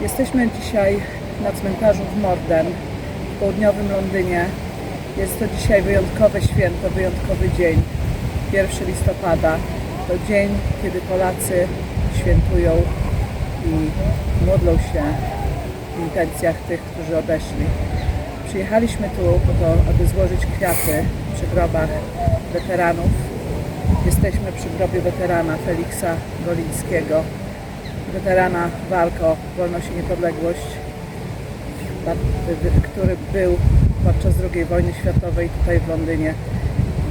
Jesteśmy dzisiaj na cmentarzu w Morden, w południowym Londynie. Jest to dzisiaj wyjątkowe święto, wyjątkowy dzień. 1 listopada to dzień, kiedy Polacy świętują i modlą się w intencjach tych, którzy odeszli. Przyjechaliśmy tu po to, aby złożyć kwiaty przy grobach weteranów. Jesteśmy przy grobie weterana Feliksa Golińskiego, weterana walk o wolność i niepodległość, który był podczas II wojny światowej tutaj w Londynie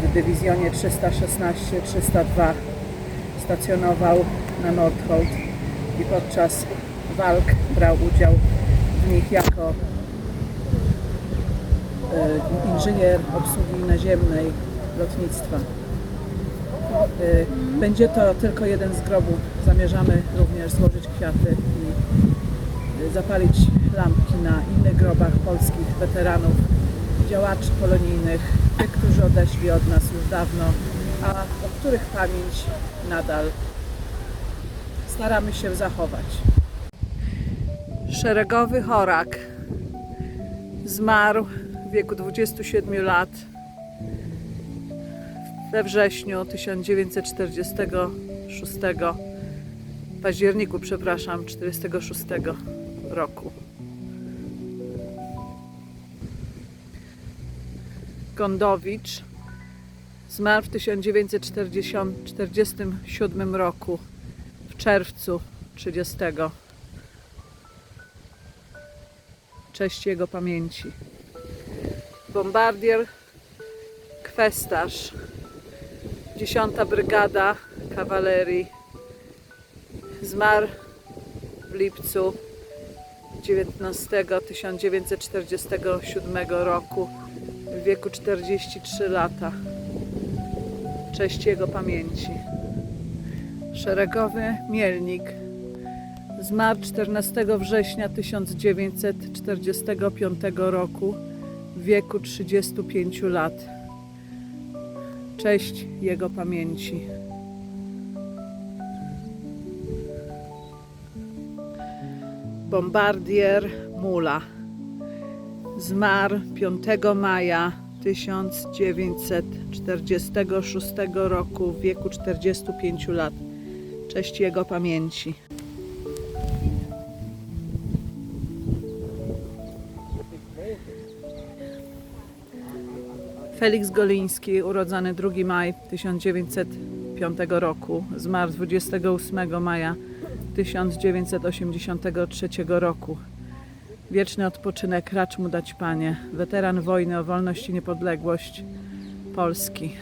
w dywizjonie 316-302 stacjonował na Nordholt i podczas walk brał udział w nich jako e, inżynier obsługi naziemnej lotnictwa. Y, Będzie to tylko jeden z grobów. Zamierzamy również złożyć kwiaty i y, zapalić lampki na innych grobach polskich weteranów, działaczy polonijnych, tych, którzy odeszli od nas już dawno, a o których pamięć nadal staramy się zachować. Szeregowy chorak zmarł w wieku 27 lat we wrześniu 1946 w październiku, przepraszam, 46 roku. Gondowicz zmarł w 1947 roku w czerwcu 30. Cześć jego pamięci. Bombardier Kwestarz 10 Brygada Kawalerii zmarł w lipcu 19 1947 roku w wieku 43 lata. Cześć jego pamięci. Szeregowy Mielnik zmarł 14 września 1945 roku w wieku 35 lat. Cześć jego pamięci. Bombardier Mula zmarł 5 maja 1946 roku w wieku 45 lat. Cześć jego pamięci. Felix Goliński, urodzony 2 maj 1905 roku, zmarł 28 maja 1983 roku. Wieczny odpoczynek racz mu dać Panie, weteran wojny o wolność i niepodległość Polski.